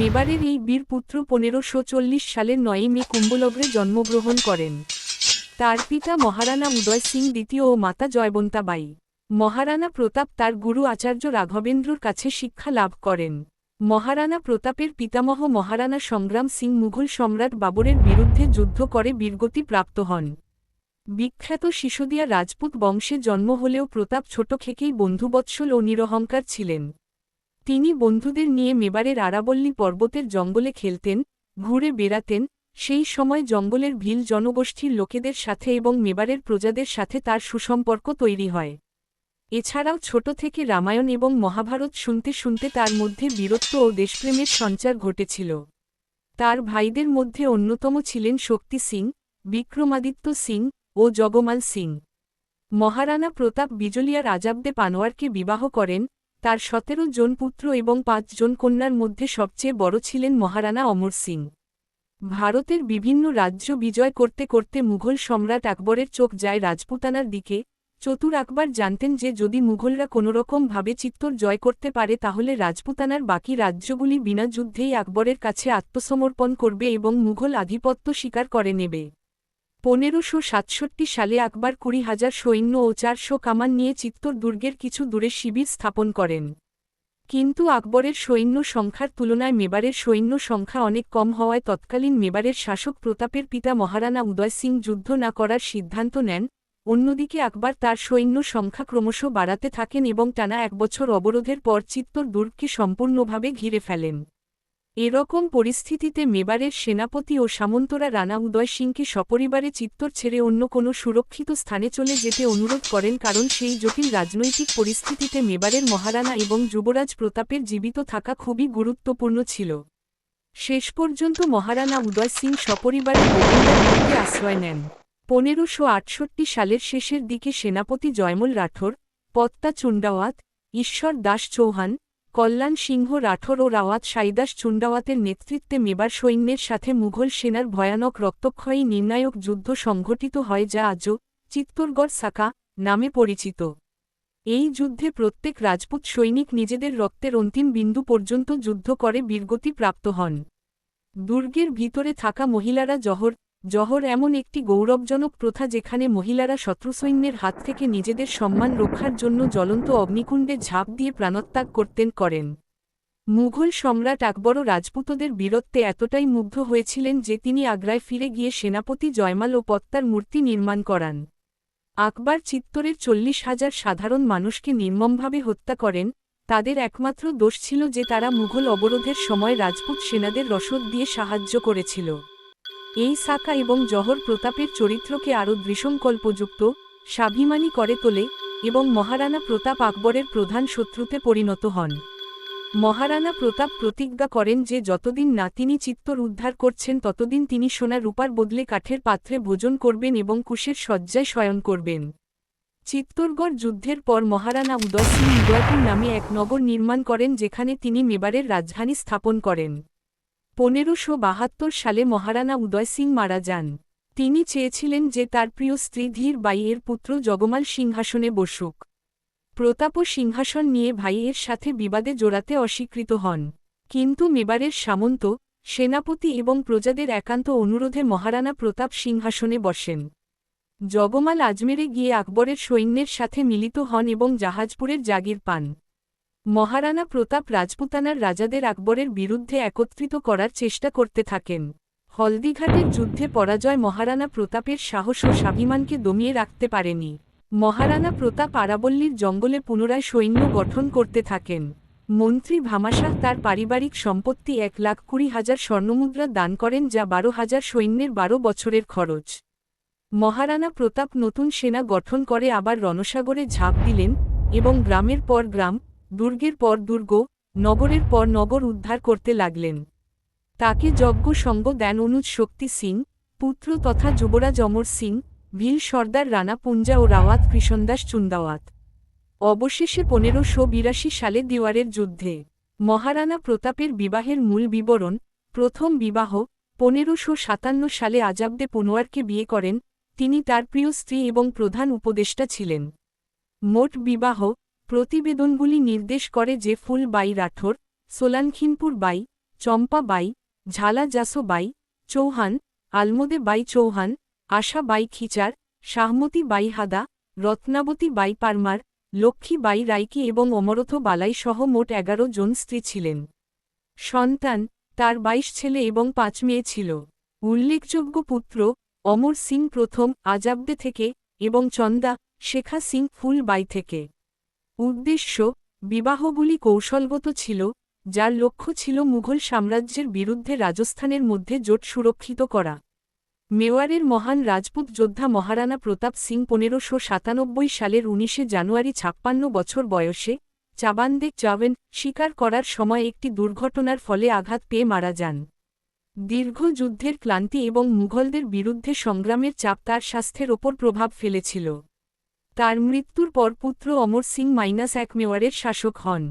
মেবারের এই বীর পুত্র পনেরোশো চল্লিশ সালের নয়ই মে কুম্ভলগ্রে জন্মগ্রহণ করেন। তার পিতা মহারানা উদয় সিং দ্বিতীয় ও মাতা জয়বন্তা বাই। মহারানা প্রতাপ তার গুরু আচার্য রাঘবেন্দ্রর কাছে শিক্ষা লাভ করেন। মহারানা প্রতাপের পিতামহ মহারানা সংগ্রাম সিং মুঘল সম্রাট বাবরের বিরুদ্ধে যুদ্ধ করে বীরগতি প্রাপ্ত হন। বিখ্যাত শিশুদিয়া রাজপুত বংশে জন্ম হলেও প্রতাপ ছোট থেকেই বন্ধুবৎসল ও নিরহংকার ছিলেন। তিনি বন্ধুদের নিয়ে মেবারের আরাবল্লী পর্বতের জঙ্গলে খেলতেন, ঘুরে বেড়াতেন, সেই সময় জঙ্গলের ভিল জনগোষ্ঠীর লোকেদের সাথে এবং মেবারের প্রজাদের সাথে তার সুসম্পর্ক তৈরি হয়। এছাড়াও ছোট থেকে রামায়ণ এবং মহাভারত শুনতে শুনতে তার মধ্যে বীরত্ব ও দেশপ্রেমের সঞ্চার ঘটেছিল। তার ভাইদের মধ্যে অন্যতম ছিলেন শক্তি সিং, বিক্রমাদিত্য সিং ও জগমাল সিং। মহারানা প্রতাপ বিজলিয়া আজাবদে পানোয়ারকে বিবাহ করেন তার সতেরো জন পুত্র এবং পাঁচজন কন্যার মধ্যে সবচেয়ে বড় ছিলেন মহারানা অমর সিং। ভারতের বিভিন্ন রাজ্য বিজয় করতে করতে মুঘল সম্রাট আকবরের চোখ যায় রাজপুতানার দিকে, চতুর আকবর জানতেন যে যদি মুঘলরা কোনোরকমভাবে চিত্তর জয় করতে পারে তাহলে রাজপুতানার বাকি রাজ্যগুলি বিনা যুদ্ধেই আকবরের কাছে আত্মসমর্পণ করবে এবং মুঘল আধিপত্য স্বীকার করে নেবে। পনেরোশো সাতষট্টি সালে আকবর কুড়ি হাজার সৈন্য ও চারশো কামান নিয়ে চিত্তর দুর্গের কিছু দূরে শিবির স্থাপন করেন। কিন্তু আকবরের সৈন্য সংখ্যার তুলনায় মেবারের সৈন্য সংখ্যা অনেক কম হওয়ায় তৎকালীন মেবারের শাসক প্রতাপের পিতা মহারানা উদয় সিং যুদ্ধ না করার সিদ্ধান্ত নেন। অন্যদিকে আকবর তার সৈন্য সংখ্যা ক্রমশ বাড়াতে থাকেন এবং টানা এক বছর অবরোধের পর চিত্তর দুর্গকে সম্পূর্ণভাবে ঘিরে ফেলেন। এরকম পরিস্থিতিতে মেবারের সেনাপতি ও সামন্তরা রানা উদয় সিংকে সপরিবারে চিত্তর ছেড়ে অন্য কোনো সুরক্ষিত স্থানে চলে যেতে অনুরোধ করেন কারণ সেই জটিল রাজনৈতিক পরিস্থিতিতে মেবারের মহারানা এবং যুবরাজ প্রতাপের জীবিত থাকা খুবই গুরুত্বপূর্ণ ছিল। শেষ পর্যন্ত মহারানা উদয় সিং সপরিবারে গোবিন্দার দুর্গে আশ্রয় নেন। পনেরোশো আটষট্টি সালের শেষের দিকে সেনাপতি জয়মল রাঠোর, পত্তা চুন্ডাওয়াত, ঈশ্বর দাস চৌহান কল্যাণ সিংহ রাঠোর ও রাওয়াত সাইদাস চুন্ডাওয়াতের নেতৃত্বে মেবার সৈন্যের সাথে মুঘল সেনার ভয়ানক রক্তক্ষয়ী নির্ণায়ক যুদ্ধ সংঘটিত হয় যা আজও চিত্তরগড় সাকা নামে পরিচিত। এই যুদ্ধে প্রত্যেক রাজপুত সৈনিক নিজেদের রক্তের অন্তিম বিন্দু পর্যন্ত যুদ্ধ করে বীরগতি প্রাপ্ত হন। দুর্গের ভিতরে থাকা মহিলারা জহর জহর এমন একটি গৌরবজনক প্রথা যেখানে মহিলারা শত্রুসৈন্যের হাত থেকে নিজেদের সম্মান রক্ষার জন্য জ্বলন্ত অগ্নিকুণ্ডে ঝাঁপ দিয়ে প্রাণত্যাগ করতেন করেন। মুঘল সম্রাট আকবরও রাজপুতদের বীরত্বে এতটাই মুগ্ধ হয়েছিলেন যে তিনি আগ্রায় ফিরে গিয়ে সেনাপতি জয়মাল ও পত্তার মূর্তি নির্মাণ করান। আকবর চিত্তরের চল্লিশ হাজার সাধারণ মানুষকে নির্মমভাবে হত্যা করেন, তাদের একমাত্র দোষ ছিল যে তারা মুঘল অবরোধের সময় রাজপুত সেনাদের রসদ দিয়ে সাহায্য করেছিল। এই সাকা এবং জহর প্রতাপের চরিত্রকে আরও দৃশঙ্কল্পযুক্ত স্বাভিমানী করে তোলে এবং মহারানা প্রতাপ আকবরের প্রধান শত্রুতে পরিণত হন। মহারানা প্রতাপ প্রতিজ্ঞা করেন যে যতদিন না তিনি চিত্তর উদ্ধার করছেন ততদিন তিনি সোনা রূপার বদলে কাঠের পাত্রে ভোজন করবেন এবং কুশের শয্যায় শয়ন করবেন। চিত্তরগড় যুদ্ধের পর মহারানা উদয় সিং নামে এক নগর নির্মাণ করেন যেখানে তিনি মেবারের রাজধানী স্থাপন করেন। পনেরোশো বাহাত্তর সালে মহারানা উদয় সিং মারা যান। তিনি চেয়েছিলেন যে তার প্রিয় স্ত্রী ধীর বাইয়ের পুত্র জগমাল সিংহাসনে বসুক। প্রতাপও সিংহাসন নিয়ে ভাইয়ের সাথে বিবাদে জোড়াতে অস্বীকৃত হন। কিন্তু মেবারের সামন্ত, সেনাপতি এবং প্রজাদের একান্ত অনুরোধে মহারানা প্রতাপ সিংহাসনে বসেন। জগমাল আজমেরে গিয়ে আকবরের সৈন্যের সাথে মিলিত হন এবং জাহাজপুরের জাগির পান। মহারানা প্রতাপ রাজপুতানার রাজাদের আকবরের বিরুদ্ধে একত্রিত করার চেষ্টা করতে থাকেন। হলদিঘাটের যুদ্ধে পরাজয় মহারানা প্রতাপের সাহস ও স্বাভিমানকে দমিয়ে রাখতে পারেনি। মহারানা প্রতাপ আরাবল্লীর জঙ্গলে পুনরায় সৈন্য গঠন করতে থাকেন। মন্ত্রী ভামাশাহ তার পারিবারিক সম্পত্তি এক লাখ কুড়ি হাজার স্বর্ণমুদ্রা দান করেন যা বারো হাজার সৈন্যের বারো বছরের খরচ। মহারানা প্রতাপ নতুন সেনা গঠন করে আবার রণসাগরে ঝাঁপ দিলেন এবং গ্রামের পর গ্রাম দুর্গের পর দুর্গ, নগরের পর নগর উদ্ধার করতে লাগলেন। তাকে যজ্ঞ সঙ্গ দেন অনুজ শক্তি সিং, পুত্র তথা যুবরাজ অমর সিং, ভিল সর্দার রানা পুঞ্জা ও রাওয়াত কৃষণদাস চুন্দাওয়াত। অবশেষে পনেরোশো বিরাশি সালে দিওয়ারের যুদ্ধে মহারানা প্রতাপের বিবাহের মূল বিবরণ, প্রথম বিবাহ, পনেরোশো সাতান্ন সালে আজাবদে পনোয়ারকে বিয়ে করেন, তিনি তার প্রিয় স্ত্রী এবং প্রধান উপদেষ্টা ছিলেন। মোট বিবাহ প্রতিবেদনগুলি নির্দেশ করে যে ফুল বাই রাঠোর, সোলানখিনপুর বাই, চম্পা বাই, ঝালা জাসো বাই, চৌহান, আলমোদে বাই চৌহান, আশা বাই খিচার, শাহমতি বাই হাদা, রত্নাবতী বাই পারমার, লক্ষ্মী বাই রাইকি এবং অমরথ বালাই সহ মোট এগারো জন স্ত্রী ছিলেন। সন্তান, তার বাইশ ছেলে এবং পাঁচ মেয়ে ছিল। উল্লেখযোগ্য পুত্র, অমর সিং প্রথম, আজাবদে থেকে, এবং চন্দা, শেখা সিং ফুলবাই থেকে। উদ্দেশ্য, বিবাহগুলি কৌশলগত ছিল, যার লক্ষ্য ছিল মুঘল সাম্রাজ্যের বিরুদ্ধে রাজস্থানের মধ্যে জোট সুরক্ষিত করা। মেওয়ারের মহান রাজপুত যোদ্ধা মহারানা প্রতাপ সিং পনেরোশো সাতানব্বই সালের উনিশে জানুয়ারি ছাপ্পান্ন বছর বয়সে চাবান্দে চাওয়েন শিকার করার সময় একটি দুর্ঘটনার ফলে আঘাত পেয়ে মারা যান। দীর্ঘ যুদ্ধের ক্লান্তি এবং মুঘলদের বিরুদ্ধে সংগ্রামের চাপ তার স্বাস্থ্যের ওপর প্রভাব ফেলেছিল। তার মৃত্যুর পর পুত্র অমর সিং মাইনাস এক মেওয়ারের শাসক হন।